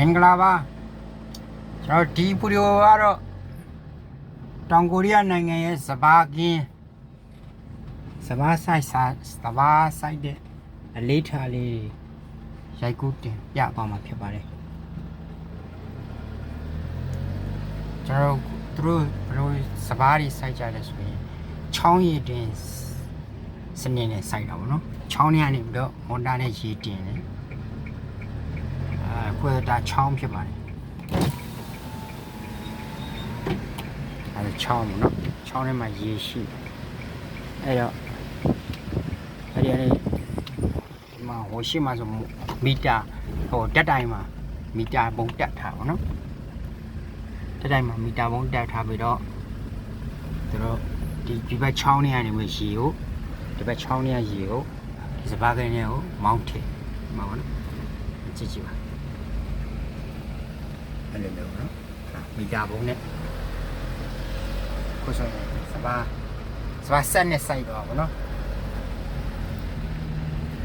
မင်္ဂလာပါကျွန်တော်ဒီဗီဒီယိုကတော့တောင်ကိုရီးယားနိုင်ငံရဲ့စပါးကင်းစပါးဆိုင်စာစပါးဆိုင်တဲ့အလေးထားလေးတွေရိုက်ကူးတင်ပြသွားမှာဖြစ်ပါတယ်ကျွန်တော်သူတို့ဘယ်လိုစပါးတွေစိုက်ကြလဲဆိုရင်ချောင်းရည်တင်စနစ်နဲ့စိုက်တာပေါ့နော်ချောင်းထဲကနေပြီးတော့မွန်တာနဲ့ရေတင်တယ်အဲ ခွဲတာချောင်းဖြစ်ပါတယ်အဲချောင်းနော်ချောင်းထဲမှာရေရှိအဲ့တော့အဲ့ဒီအဲ့ဒီဒီမှာဟိုရှိမှဆိုမီတာဟိုတက်တိုင်းမှာမီတာပုံတက်ထားပါနော်တက်တိုင်းမှာမီတာပုံတက်ထားပြီးတော့သူတို့ဒီဒီဘက်ချောင်းထဲကနေမှရေကိုဒီဘက်ချောင်းထဲကရေကိုဒီစပါးကင်းထဲကိုမောင်းထည့်မှာပါနော်ကြည့်ကြည့်ပါ အဲ့လိုမျိုးနော်ဟာမီတာဘုံနဲ့ကိုဆိုရင်စပါစပါဆက်နဲ့စိုက်တော့ဗောနော်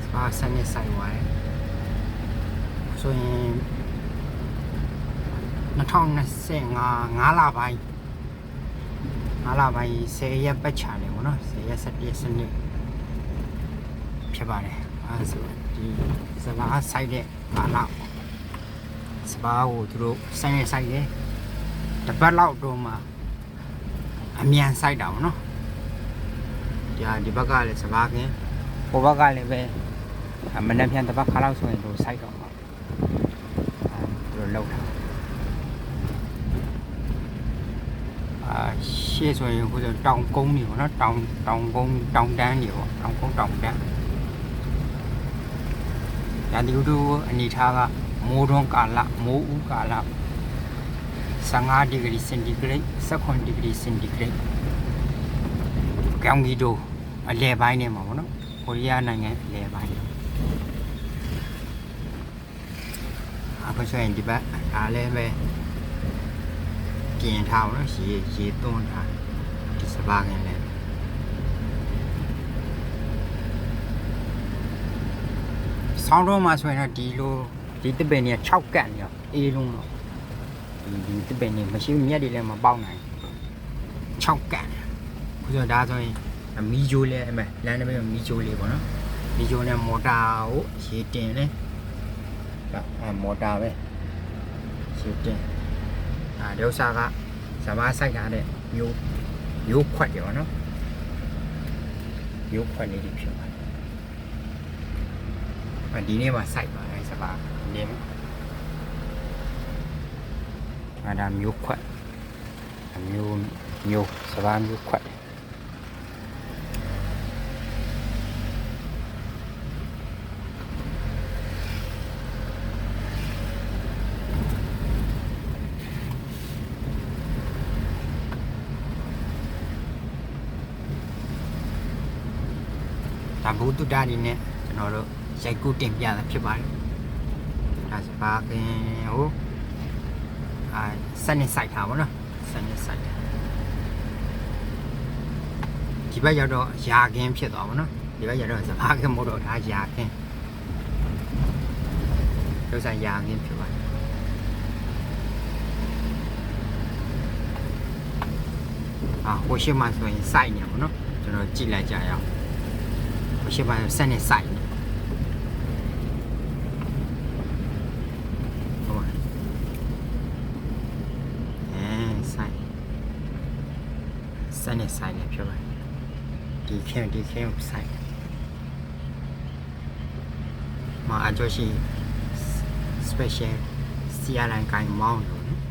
စပါဆက်နဲ့စိုက်သွားတယ်ဆိုရင်2025 5လပိုင်း5လပိုင်း10ရက်ပတ်ချတယ်ဗောနော်10ရက်17ရက်စနစ်ဖြစ်ပါတယ်အဲဆိုဒီစပါစိုက်တဲ့ကာလပေါ့ စပါးကိုသူတို့ဆိုင်နေဆိုင်တယ်တပတ်လောက်တော့မှအမြန်ဆိုင်တာပေါ့နော်ဒီဟာဒီဘက်ကလည်းစပါးကင်းဟိုဘက်ကလည်းပဲအမနေ့ပြန်တပတ်ခါလောက်ဆိုရင်တို့ဆိုင်တော့မှာအဲသူတို့လောက်တာအာရှေ့ဆိုရင်ဟိုဆိုတောင်ကုန်းနေပေါ့နော်တောင်တောင်ကုန်းတောင်တန်းနေပေါ့တောင်ကုန်းတောင်တန်းရာဒီဥတုအနေထားက မိုးတွန်းကာလမိုးဦးကာလ15ဒီဂရီစင်တီဂရိတ်16ဒီဂရီစင်တီဂရိတ်ကောင်းကြီးတို့အလဲပိုင်းနေမှာပေါ့နော်ကိုရီးယားနိုင်ငံအလဲပိုင်းအခုဆိုရင်ဒီဘက်အားလည်းပဲပြင်ထားပါတော့ရေရေသွန်းထားဒီစပါးခင်လည်းဆောင်းတော့မှာဆိုရင်တော့ဒီလို ဒီတစ်ပင်เนี่ย6ကန့်เนี่ยအေးလုံးတော့ဒီဒီတစ်ပင်เนี่ยမရှိမြက်တွေလည်းမပေါက်နိုင်6ကန့်ခုဆိုဒါဆိုရင်မီဂျိုးလည်းအမေလမ်းတစ်ပင်မီဂျိုးလေးပေါ့နော်မီဂျိုးနဲ့မော်တာကိုရေတင်လဲအဲမော်တာပဲရေတင်အာဒီဥစ္စာကစမားဆိုင်ထားတဲ့မျိုးမျိုးခွက်တယ်ပေါ့နော်မျိုးခွက်လေးတွေဖြစ်ပါတယ်ဒီနေ့မှစိုက်ပါတယ်စပါး နင်းအဲ့ဒါမျိုးခွက်အမျိုးမျိုးစပါးမျိုးခွက်ဒါဘု ဒ္ဓတာဒီနဲ့ကျွန်တော်တို့ရိုက်ကူးတင်ပြတာဖြစ်ပါတယ် ဒါစပါကင်ဟိုအာစနေစိုက်ထားပါတော့စနေစိုက်တာဒီဘက်ရောက်တော့ယာကင်းဖြစ်သွားပါတော့ဒီဘက်ရောက်တော့စပါကင်မို့တော့ဒါယာကင်းဒုစရယာကင်းဖြစ်ပါတယ်အာဟိုရှိမှဆိုရင်စိုက်နေပါတော့ကျွန်တော်ကြည့်လိုက်ကြရအောင်ဟိုရှိမှစနေစိုက်နေ ဟုတ်ပါအဲဆိုင် ဆိုင်နဲ့ဆိုင်နဲ့ပြောပါဒီခဲဒီခဲဆိုင်မအကျော်ရှိ special စီယာလန်ကိုင်းမောင်းလို့နော်